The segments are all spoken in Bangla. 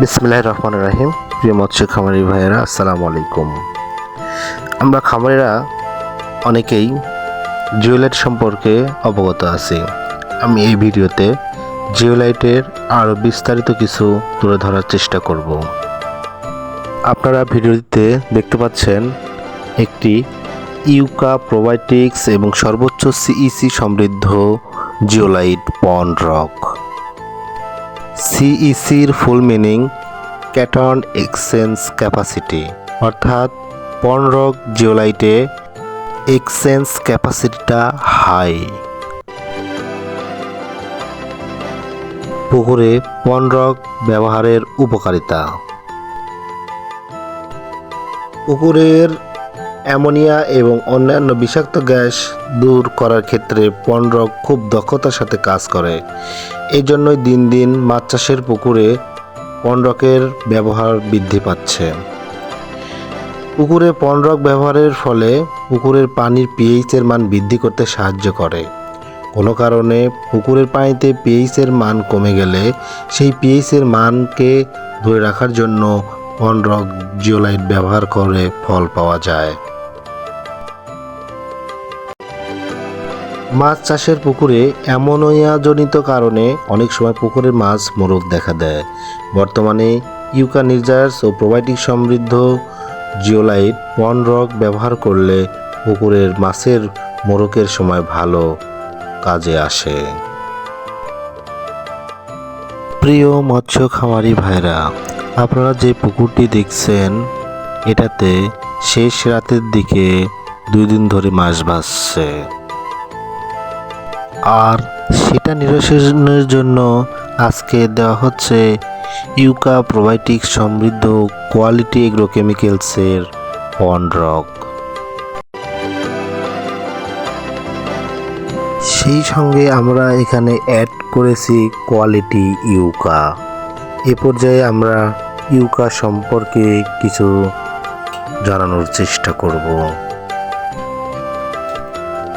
বিসমিল্লাহ রহমান রাহিম। প্রিয় মৎস্য খামারি ভাইয়েরা আসসালামু আলাইকুম আমরা খামারিরা অনেকেই জিওলাইট সম্পর্কে অবগত আছি। আমি এই ভিডিওতে জিওলাইটের আরও বিস্তারিত কিছু তুলে ধরার চেষ্টা করব। আপনারা ভিডিওতে দেখতে পাচ্ছেন একটি ইউকা প্রোবায়োটিক্স এবং সর্বোচ্চ সিইসি সমৃদ্ধ জিওলাইট পন rock. সিইসির full meaning, cation exchange capacity, অর্থাৎ পনরক জিওলাইটে এক্সচেঞ্জ ক্যাপাসিটিটা হাই। পুকুরে পনরক ব্যবহারের উপকারিতা। পুকুরের অ্যামোনিয়া এবং অন্যান্য বিষাক্ত গ্যাস দূর করার ক্ষেত্রে পনরক খুব দক্ষতার সাথে কাজ করে। এই জন্যই দিন দিন মাছ চাষের পুকুরে পনরকের ব্যবহার বৃদ্ধি পাচ্ছে। পুকুরে পনরক ব্যবহারের ফলে পুকুরের পানির পিএইচের মান বৃদ্ধি করতে সাহায্য করে। কোনো কারণে পুকুরের পানিতে পিএইচের মান কমে গেলে সেই পিএইচের মানকে ধরে রাখার জন্য পনরক জিওলাইট ব্যবহার করে ফল পাওয়া যায়। মাছ চাষের পুকুরে অ্যামোনিয়াজনিত কারণে অনেক সময় পুকুরের মাছ মোরগ দেখা দেয়। বর্তমানে ইউকা নির্জার্স ও প্রোবায়োটিক সমৃদ্ধ জিওলাইট পন রক ব্যবহার করলে পুকুরের মাছের মোরকের সময় ভালো কাজে আসে। প্রিয় মৎস্য খামারি ভাইরা আপনারা যে পুকুরটি দেখছেন, এটাতে শেষ রাতের দিকে দুই দিন ধরে মাছ ভাসছে। আর সেটা নিরসনের জন্য আজকে দেওয়া হচ্ছে ইউকা প্রোবায়োটিক সমৃদ্ধ কোয়ালিটি এগ্রোকেমিক্যালসের পনরক। সেই সঙ্গে আমরা এখানে অ্যাড করেছি কোয়ালিটি ইউকা। এ পর্যায়ে আমরা ইউকা সম্পর্কে কিছু জানানোর চেষ্টা করব।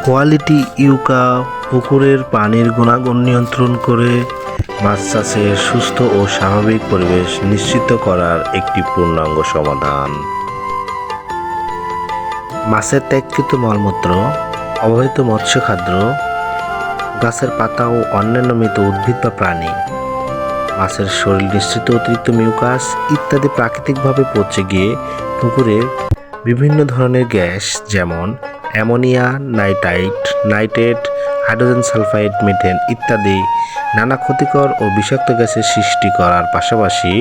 কোয়ালিটি ইউকা পুকুরের পানির গুণাগুণ নিয়ন্ত্রণ করে মাছ চাষের সুস্থ ও স্বাভাবিক পরিবেশ নিশ্চিত করার একটি পূর্ণাঙ্গ সমাধান। মাছের ত্যাগকৃত মলমূত্র, অবহিত মৎস্য খাদ্য গাছের পাতা ও অন্যান্য মৃত উদ্ভিদ বা প্রাণী, মাছের শরীর নিশ্চিত অতিরিক্ত মিউকাস ইত্যাদি প্রাকৃতিকভাবে পচে গিয়ে পুকুরে বিভিন্ন ধরনের গ্যাস যেমন ammonia, nitrite, nitrate hydrogen sulphide, methane ইত্যাদি নানা ক্ষতিকর ও বিষাক্ত গ্যাসের সৃষ্টি করার পাশাপাশি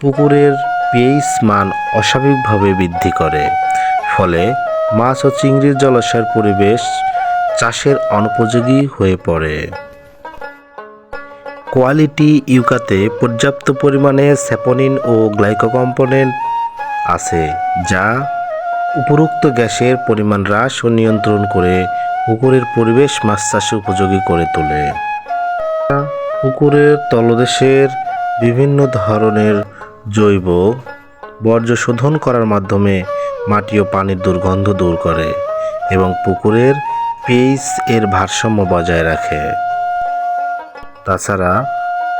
পুকুরের পিএইচ মান অস্বাভাবিকভাবে বৃদ্ধি করে। ফলে মাছ ও চিংড়ির জলাশয়ের পরিবেশ চাষের অনুপযোগী হয়ে পড়ে। কোয়ালিটি ইউকাতে পর্যাপ্ত পরিমাণে স্যাপোনিন ও গ্লাইকোকম্পোনেন্ট আছে, যা উপরোক্ত গ্যাসের পরিমাণ হ্রাস ও নিয়ন্ত্রণ করে পুকুরের পরিবেশ মাছ চাষে উপযোগী করে তোলে। পুকুরের তলদেশের বিভিন্ন ধরনের জৈব বর্জ্য শোধন করার মাধ্যমে মাটি ও পানির দুর্গন্ধ দূর করে এবং পুকুরের পিএইচ এর ভারসাম্য বজায় রাখে। তাছাড়া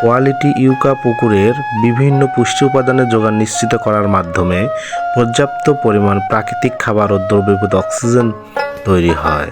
কোয়ালিটি ইউকা পুকুরের বিভিন্ন পুষ্টি উপাদানের যোগান নিশ্চিত করার মাধ্যমে পর্যাপ্ত পরিমাণ প্রাকৃতিক খাবার ও দ্রবীভূত অক্সিজেন তৈরি হয়।